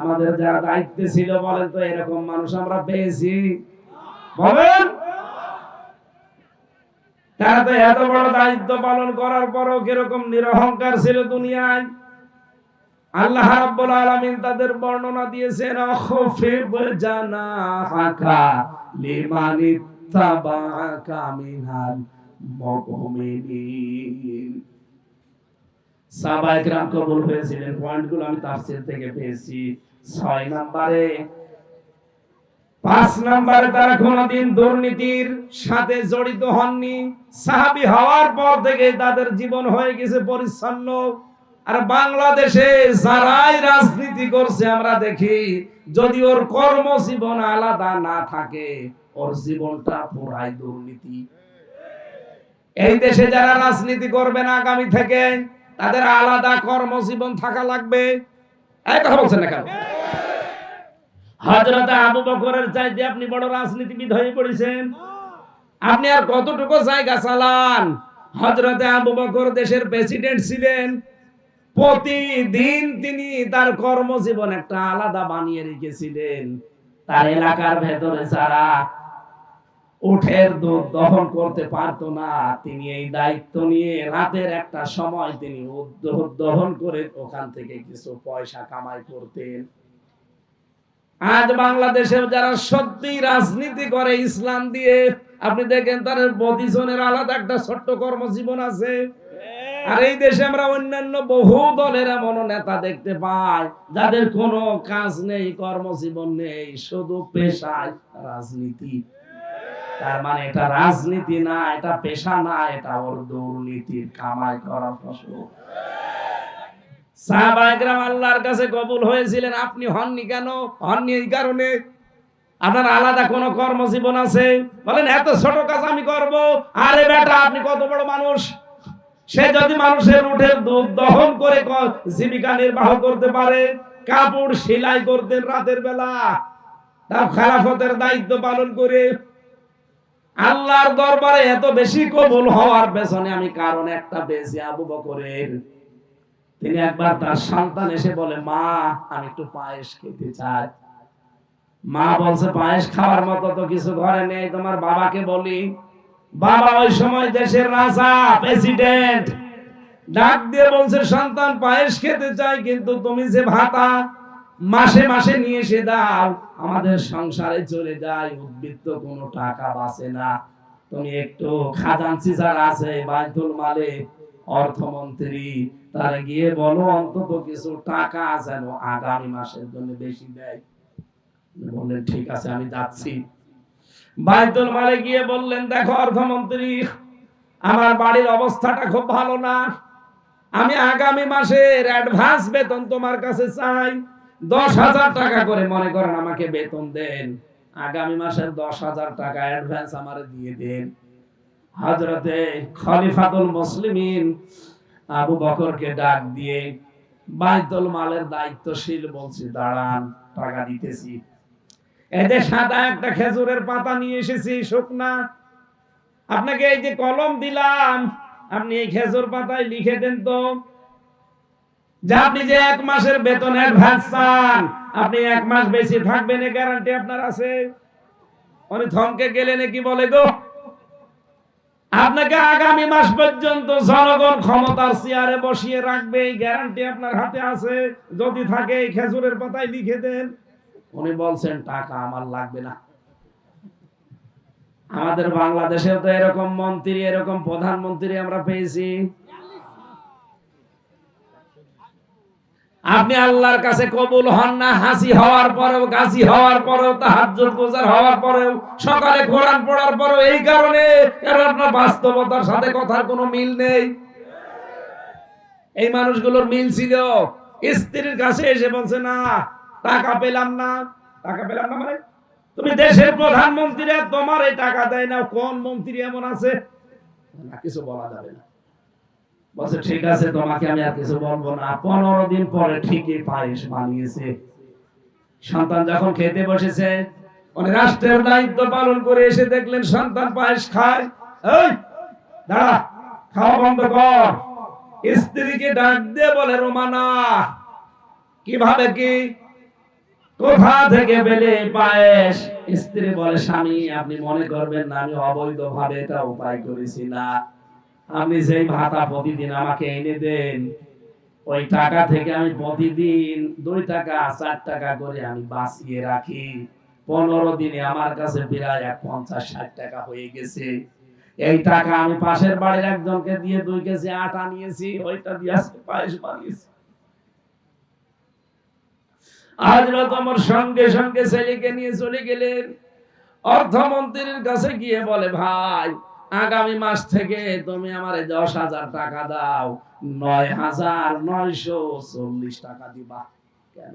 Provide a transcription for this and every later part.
আমাদের যারা দায়িত্বে ছিল বলেন তো, এরকম মানুষ আমরা পেয়েছি। বলেন? তারা তো এত বড় দায়িত্ব পালন করার পরও কীরকম নিরহংকার ছিল দুনিয়ায়। আল্লাহ রাব্বুল আলামিন তাদের বর্ণনা দিয়েছেন আখফিব জানাহাকা লিমানিত্তাবাআকা মিনাল মুমিনিন। সাবা একরাম কবুল হয়েছিলেন। পয়েন্টগুলো আমি তাফসীর থেকে পেয়েছি। ছয় নম্বরে, পাঁচ তারা দুর্নীতির সাথে জড়িত হননি। সাহাবি হওয়ার পর থেকে তাদের জীবন হয়ে গেছে পরিচ্ছন্ন। আর বাংলাদেশে যারাই রাজনীতি করছে, আমরা দেখি যদি ওর কর্মজীবন আলাদা না থাকে, ওর জীবনটা পুরাই দুর্নীতি। এই দেশে যারা রাজনীতি করবেন আগামী থেকে তাদের আলাদা কর্মজীবন থাকা লাগবে। এই কথা বলছেন না কেন? হযরত আবু বকরের চাইতে আপনি বড় রাজনীতিবিদ হয়ে পড়েছেন। আপনি আর কতটুকু জায়গা চালান? হযরতে আবু বকর দেশের প্রেসিডেন্ট ছিলেন। প্রতিদিন তিনি তার কর্মজীবন একটা আলাদা বানিয়ে রেখেছিলেন। তার এলাকার ভেতরে যারা উঠের দুধ দহন করতে পারতো না। তিনি এই দায়িত্ব নিয়ে রাতের একটা সময় তিনি দহন করে ওখান থেকে কিছু পয়সা কামাই করতেন। আজ বাংলাদেশে যারা সত্যি রাজনীতি করে ইসলাম দিয়ে, আপনি দেখেন তাদের প্রতিজনের আলাদা একটা ছোট্ট কর্মজীবন আছে। আর এই দেশে আমরা অন্যান্য বহু দলের এমন নেতা দেখতে পাই, যাদের কোনো কাজ নেই, কর্মজীবন নেই, শুধু পেশায় রাজনীতি। তার মানে এটা রাজনীতি না, এটা পেশা না, এটা ওর দুর্নীতির কামাই করা ফসল। আল্লাহর কাছে কবুল হয়েছিলেন, আপনি হননি কেন? হননি এই কারণে? আপনার আলাদা কোন কর্মজীবন আছে? বলেন, এত ছোট কাজ আমি করব? আরে বেটা, আপনি কত বড় মানুষ? সে যদি মানুষের উঠে দুধ দহন করে জীবিকা নির্বাহ করতে পারে, কাপড় সেলাই করতেন রাতের বেলা। তার খেলাফতের দায়িত্ব পালন করে আল্লাহর দরবারে এত বেশি কবুল হওয়ার পেছনে আমি কারণ একটা পেয়েছি আবু বকরের। তিনি একবার তার সন্তান এসে বলে, মা, আমি একটু পায়েস খেতে চাই। মা বলছে, পায়েস খাওয়ার মতো তো কিছু ঘরে নেই, তোমার বাবাকে বলি। বাবা ওই সময় দেশের রাজা, প্রেসিডেন্ট, ডাক দিয়ে বলছে, সন্তান, পায়েস খেতে চাই, কিন্তু তুমি যে ভাতা মাসে মাসে নিয়ে এসে দাও। আমাদের সংসারে চলে যায়, উদ্বৃত্ত কোনো টাকা বাঁচে না। তুমি একটু খাজানচি যারা আছে, বাইতুল মালে, অর্থমন্ত্রী, তারা গিয়ে বলো অন্তত কিছু টাকা যেন আগামী মাসের জন্য বেশি দেয়। বললেন, ঠিক আছে, আমি যাচ্ছি। বাইতুল মালে গিয়ে বললেন, দেখো অর্থমন্ত্রী, আমার বাড়ির অবস্থাটা খুব ভালো না। আমি আগামী মাসের অ্যাডভান্স বেতন তোমার কাছে চাই। দশ হাজার টাকা করে মনে করেন আমাকে বেতন দেন। আগামী মাসের দশ হাজার টাকা অ্যাডভান্স আমারে দিয়ে দেন। হজরতে খলিফাতুল মুসলিমিন আবু বকরকে ডাক দিয়ে, বাইতুল মালের দায়িত্বশীল বলছি, দাঁড়ান, টাকা দিতেছি। এতে সাদা একটা খেজুরের পাতা নিয়ে এসেছি, শুকনা। আপনাকে এই যে কলম দিলাম, আপনি এই খেজুর পাতায় লিখে দেন তো। যে আপনি যে এক মাসের বেতন অ্যাডভান্স চান আপনি এক মাস বেশি থাকবেন এই গ্যারান্টি আপনার আছে? উনি থমকে বলে গো? আপনাকে আগামী মাস পর্যন্ত জনগণ ক্ষমতার চেয়ারে বসিয়ে রাখবে, এই গ্যারান্টি আপনার হাতে আছে। যদি থাকে, এই খেজুরের পাতায় লিখে দেন। উনি বলছেন, টাকা আমার লাগবে না। আমাদের বাংলাদেশে তো এরকম মন্ত্রী, এরকম প্রধানমন্ত্রী আমরা পেয়েছি। আপনি আল্লাহর কাছে কবুল হন না, হাসি হওয়ার পরেও, গাছি হওয়ার পরেও, তাহাজ্জুদ, গুজার হওয়ার পরেও, সকালে কোরআন পড়ার পরেও এই কারণে কারণ আপনার বাস্তবতার সাথে কথার কোনো মিল নেই? এই মানুষগুলোর মিল ছিল, স্ত্রীর কাছে এসে বলছে, না, টাকা পেলাম না। টাকা পেলাম না মানে? তুমি দেশের প্রধানমন্ত্রী তোমার এই টাকা দেয় না, কোন মন্ত্রী এমন আছে? না, কিছু বলা যাবে না। বলছে, ঠিক আছে, তোমাকে আমি আর কিছু বলব না। পনেরো দিন পরে ঠিকই পায়েস বানিয়েছে। সন্তান যখন খেতে বসেছে, উনি রাষ্ট্রের দায়িত্ব পালন করে এসে দেখলেন সন্তান পায়েস খায়। এই, দাঁড়া, খাওয়া বন্ধ কর। স্ত্রীকে ডাক দিয়ে বলে, রোমানা, কীভাবে কি? কোথা থেকে পেলে পায়েস? স্ত্রী বলে, স্বামী, আপনি মনে করবেন না, আমি অবৈধ ভাবে এটা উপায় করেছি না। আপনি যেই ভাতা প্রতিদিন আমাকে এনে দেন, ওই টাকা থেকে আমি প্রতিদিন দুই টাকা, চার টাকা করে আমি বাঁচিয়ে রাখি। পনেরো দিনে আমার কাছে প্রায় এক পঞ্চাশ, ষাট টাকা হয়ে গেছে। এই টাকা আমি পাশের বাড়ির একজনকে দিয়ে দুই কেজি আটা নিয়েছি, ওইটা দিয়ে আজকে পায়েস বানিয়েছি। হযরত ওমর সঙ্গে সঙ্গে ছেলেকে নিয়ে চলে গেলেন। অর্থমন্ত্রীর কাছে গিয়ে বলে, ভাই আগামী মাস থেকে তুমি আমারে দশ হাজার টাকা দাও। নয় হাজার নয়শো চল্লিশ টাকা দিবা। কেন?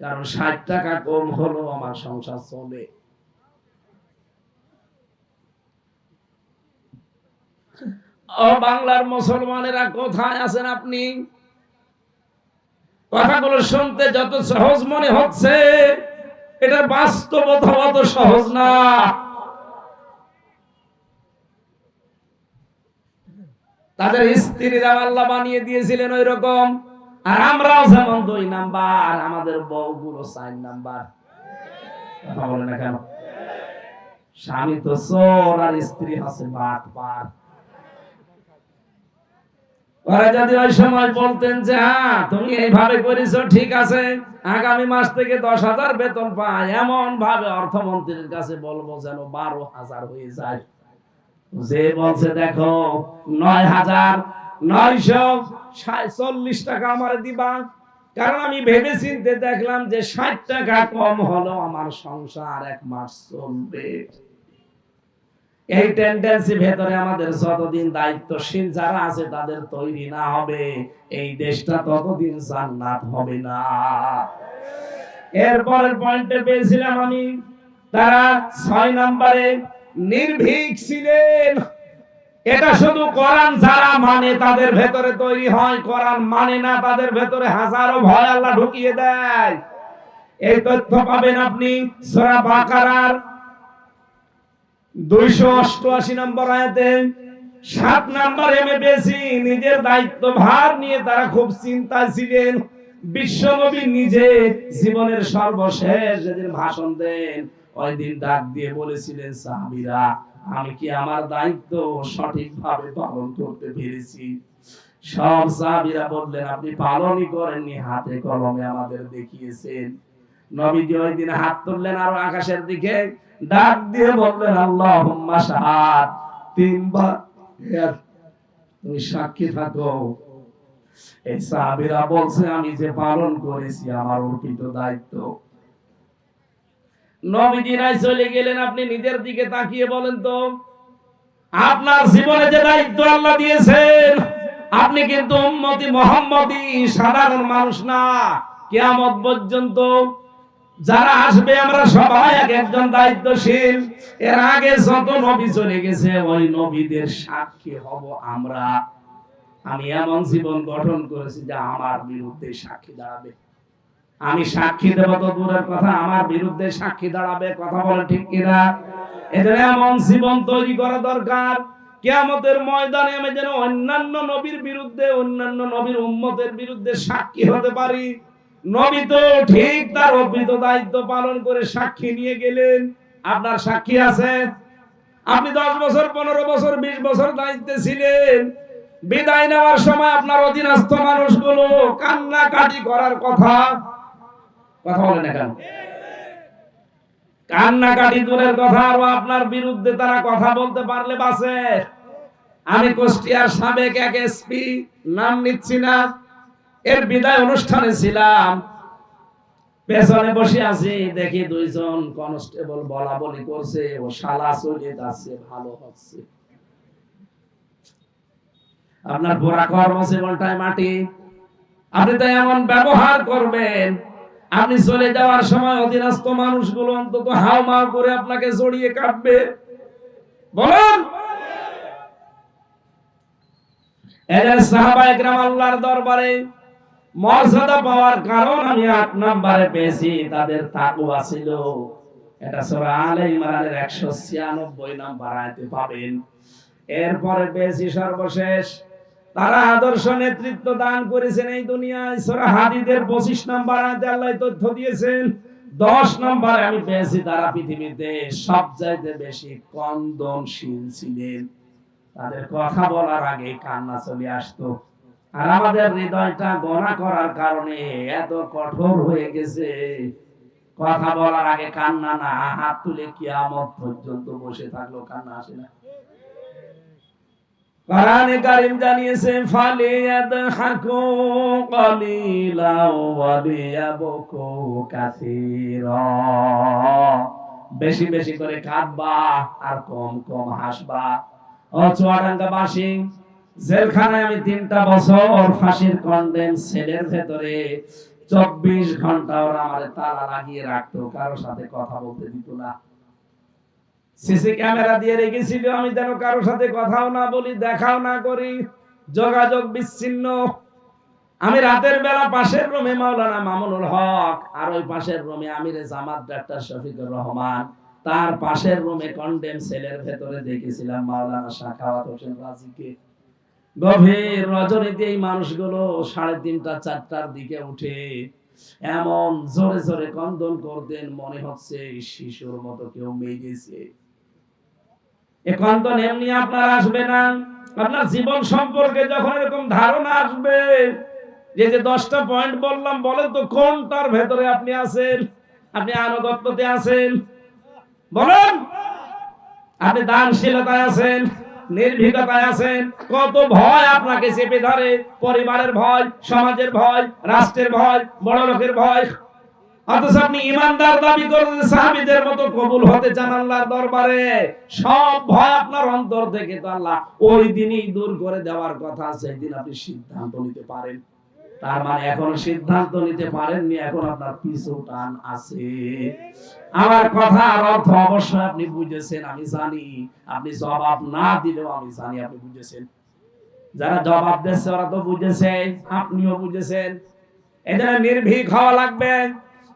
কারণ ষাট টাকা কম হলো, আমার সংসার চলে। বাংলার মুসলমানেরা কোথায় আছেন আপনি? কথাগুলো শুনতে যত সহজ মনে হচ্ছে, এটা বাস্তবতা অত সহজ না। তাদের স্ত্রীরা আল্লাহ বানিয়ে দিয়েছিলেন ওই রকম আর আমরাও যেমন দুই নাম্বার, আমাদের বউগুলো চার নাম্বার। কেন? স্বামী তো আর স্ত্রী আছে ওরা যদি ওই সময় বলতেন যে হ্যাঁ তুমি এইভাবে করেছ, ঠিক আছে, আগামী মাস থেকে দশ হাজার বেতন পাই এমন ভাবে অর্থমন্ত্রীর কাছে বলব যেন বারো হাজার হয়ে যায়। যে বলছে, দেখো, নয় হাজার নয়শো চল্লিশ টাকা আমার দিবা। কারণ আমি ভেবে চিনতে দেখলাম যে ষাট টাকা কম হলো আমার সংসার এক মাস চলবে। এই টেন্ডেন্সি ভেতরে আমাদের যতদিন দায়িত্বশীল যারা আছে, তাদের তৈরি না হবে। এই দেশটা ততদিন জান্নাত হবে না। এরপরের পয়েন্টে পেয়েছিলাম আমি, তারা ছয় নম্বরে নির্ভীক ছিলেন। এটা শুধু কোরআন যারা মানে তাদের ভেতরে তৈরি হয়, কোরআন মানে না, তাদের ভেতরে হাজারো ভয় আল্লাহ ঢুকিয়ে দেয়। এই তথ্য পাবেন আপনি সূরা বাকারার দুইশো অষ্টআশি নম্বর আয়াতে। সাত নম্বর এমে বেশি নিজের দায়িত্ব ভার নিয়ে তারা খুব চিন্তায় ছিলেন। বিশ্বনবী নিজে জীবনের সর্বশেষ যেদিন ভাষণ দেন ওই দিন ডাক দিয়ে বলেছিলেন, সাহাবীরা, আমি কি আমার দায়িত্ব সঠিকভাবে পালন করতে পেরেছি? সব সাহাবীরা বললেন, আপনি পালনই করেননি, হাতে কলমে আমাদের দেখিয়েছেন। নবীজি ওই দিন হাত তুললেন আর আকাশের দিকে, ডাক দিয়ে বললেন আল্লাহ শাহাদ তিনবার তুমি সাক্ষী থাকো। এই সাহাবীরা বলছে, আমি যে পালন করেছি, আমার অর্পিত দায়িত্ব। নবীজি নাই, চলে গেলেন, আপনি নিজের দিকে তাকিয়ে বলেন তো, আপনার জীবনে যে দায়িত্ব আল্লাহ দিয়েছেন, আপনি কিন্তু উম্মতি সাধারণ মানুষ না, কিয়ামত পর্যন্ত যারা আসবে, আমরা সবাই এক একজন দায়িত্বশীল। এর আগে যত নবী চলে গেছে, ওই নবীদের সাক্ষী হব আমরা। আমি এমন জীবন গঠন করেছি যা আমার বিরুদ্ধে সাক্ষী দাঁড়াবে। আমি সাক্ষী দেব তো দূরের কথা, আমার বিরুদ্ধে সাক্ষী দাঁড়াবে, কথা বলে ঠিক কিনা? এদের এমন জীবন তৈরি করা দরকার। কেয়ামতের ময়দানে আমি যেন অন্যান্য নবীর বিরুদ্ধে, অন্যান্য নবীর উম্মতের বিরুদ্ধে সাক্ষী হতে পারি। নবী তো ঠিক তার অর্পিত দায়িত্ব পালন করে সাক্ষী নিয়ে গেলেন। আপনার সাক্ষী আছে? আপনি দশ বছর, পনেরো বছর, বিশ বছর দায়িত্বে ছিলেন। বিদায় নেওয়ার সময় আপনার অধীনস্থ মানুষগুলো কান্নাকাটি করার কথা। কথা বলে না কেন? কান্নাকাটি দূরের কথা আরও আপনার বিরুদ্ধে তারা কথা বলতে পারলে বাসে আমি কুষ্টিয়ার সাবেক এক এসপি নাম নিচ্ছি না। এর বিদায় অনুষ্ঠানে ছিলাম। পেছনে বসে আছি, দেখি দুইজন কনস্টেবল বলা বলি করছে, ও শালা চলে যাচ্ছে, ভালো হচ্ছে। আপনার পুরা কর্মজীবনটাই মাটি। আপনি তো এমন ব্যবহার করবেন আপনি চলে যাওয়ার সময় অধীনস্থ মানুষগুলো অন্তত হাও মাও করে আপনাকে জড়িয়ে কাটবে। বলুন। এদের সাহাবা একরাম আল্লাহর দরবারে মর্যাদা পাওয়ার কারণ আমি আট নাম্বারে পেয়েছি, তাদের তাকুয়া ছিল। এটা সূরা আলে ইমরানের 196 নাম্বার আয়াতে পাবেন। এরপরে পেয়েছি সর্বশেষ তারা আদর্শ নেতৃত্ব দান করেছেন এই দুনিয়ায়। সূরা হাদিদের 25 নাম্বার আয়াতে আল্লাহ তথ্য দিয়েছেন। দশ নম্বরে আমি পেয়েছি তারা পৃথিবীতে সব চাইতে বেশি কন্দনশীল ছিলেন। তাদের কথা বলার আগে কান্না চলে আসতো। আর আমাদের হৃদয়টা গণা করার কারণে এত কঠোর হয়ে গেছে। কথা বলার আগে কান্না না, হাত তুলে কিয়ামত পর্যন্ত বসে থাকল, কান্না আসে না। কোরআনে কারীম জানিয়েছে ফালিয়াদহাকু কালিলা ওয়া লিয়াবকু কাসীরা। বেশি বেশি করে কাঁদবা আর কম কম হাসবা। ও চুয়াডাঙ্গাবাসী, জেলখানায় আমি তিনটা বছর ফাঁসির কন্ডেম সেলের ভেতরে চব্বিশ ঘণ্টা ওরা আমার তালা লাগিয়ে রাখতো, কারোর সাথে কথা বলতে দিত না। সিসি ক্যামেরা দিয়ে রেখেছিল আমি যেন কারোর সাথে কথাও না বলি, দেখাও না করি, যোগাযোগ বিচ্ছিন্ন। আমি রাতের বেলা পাশের রুমে মাওলানা মামুনুল হক, আর ওই পাশের রুমে আমির জামাত ডাক্তার শফিকুর রহমান। তার পাশের রুমে কন্ডেম সেলের ভেতরে দেখেছিলাম মাওলানা শাখাওয়াত হোসেন রাজিকে। গভীর রজনীতে এই মানুষগুলো সাড়ে তিনটা, চারটার দিকে উঠে এমন জোরে জোরে কন্দন করতেন, মনে হচ্ছে শিশুর মতো কেউ মেরেছে এ তো এমনি আপনার আসবে না। আপনার জীবন সম্পর্কে যখন এরকম ধারণা আসবে যে যে দশটা পয়েন্ট বললাম বলেন তো কোনটার ভেতরে আপনি আছেন? আপনি আনুগত্যতে আছেন? বলেন! আপনি দানশীলতায় আছেন নির্ভীকতায় আছেন কত ভয় আপনাকে চেপে ধরে। পরিবারের ভয় সমাজের ভয় রাষ্ট্রের ভয় বড় লোকের ভয় অথচ আপনি ইমানদার দাবি করেন মতো কবুল হতে চান আল্লাহর দরবারে। সব ভয় আপনার অন্তর থেকে তো আল্লাহ ওই দিনই দূর করে দেওয়ার কথা সেই দিন আপনি সিদ্ধান্ত নিতে পারেন। তার মানে এখনও সিদ্ধান্ত নিতে পারেননি, এখন আপনার পিছু টান আছে। আমার অর্থ অবশ্যই আপনি বুঝেছেন, আমি জানি। আপনি জবাব না দিলেও আমি জানি আপনি বুঝেছেন। যারা জবাব দিচ্ছে ওরা তো বুঝেছে, আপনিও বুঝেছেন। এজন্য নির্ভীক হওয়া লাগবে।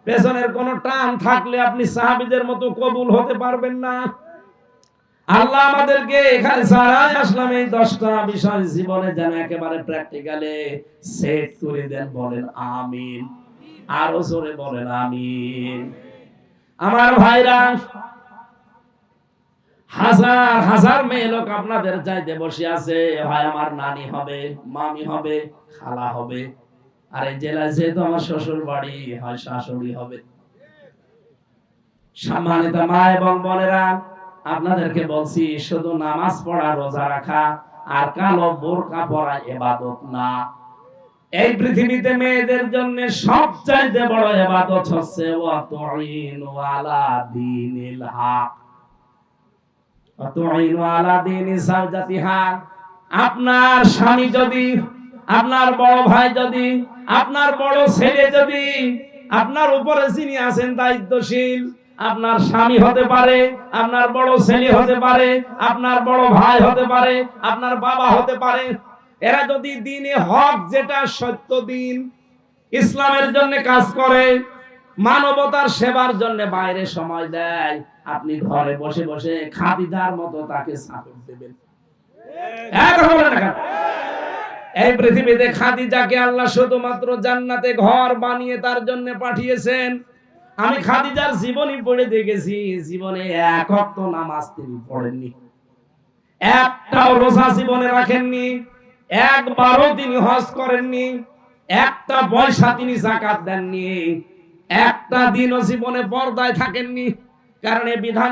পেছনের কোন টান থাকলে আপনি সাহাবীদের মতো কবুল হতে পারবেন না। আল্লাহ আমাদেরকে এখানে ছাড়াই আসলাম এই দশটা বিষয় জীবনে যেন একেবারে প্র্যাকটিক্যালে সেট করে দেন, বলেন আমিন। আরও জোরে বলেন আমিন। আমার ভাইরা, হাজার হাজার মেয়ে লোক আপনাদের চাইতে বসে আছে। ভাই, আমার নানি হবে, মামি হবে, খালা হবে। আর এই জেলায় যেহেতু আমার শ্বশুর বাড়ি, হয় শাশুড়ি হবে। সম্মানিত মা এবং বোনেরা, আপনাদেরকে বলছি, শুধু নামাজ পড়া, রোজা রাখা আর কালো বোরকা পরা এবাদত না। এই পৃথিবীতে মেয়েদের জন্য সবচাইতে বড় এবাদত হচ্ছে আপনার স্বামী যদি আপনার বড় ভাই যদি, আপনার বড় ছেলে যদি, আপনার উপরে যিনি আছেন দায়িত্বশীল, আপনার স্বামী হতে পারে, আপনার বড় ছেলে হতে পারে, আপনার বড় ভাই হতে পারে, আপনার বাবা হতে পারে, এরা যদি দিনে হক যেটা সত্য দিন, ইসলামের জন্য কাজ করে, মানবতার সেবার জন্য বাইরে সময় দেয়, আপনি ঘরে বসে বসে খাদিদার মতো তাকে সাপোর্ট দেবেন এক কথা বলেন না কেন? এই পৃথিবীতে খাদিজাকে আল্লাহ শুধুমাত্র জান্নাতে ঘর বানিয়ে তার জন্য পাঠিয়েছেন। আমি খাদিজার জীবনী পড়ে দেখেছি, জীবনে এক অক্ত নামাজ তিনি পড়েননি। একটাও রোজা জীবনে রাখেননি, একবারও তিনি হজ করেননি, একটা পয়সা তিনি জাকাত দেননি, একটা দিনও জীবনে পর্দায় থাকেননি। কারণ এই বিধান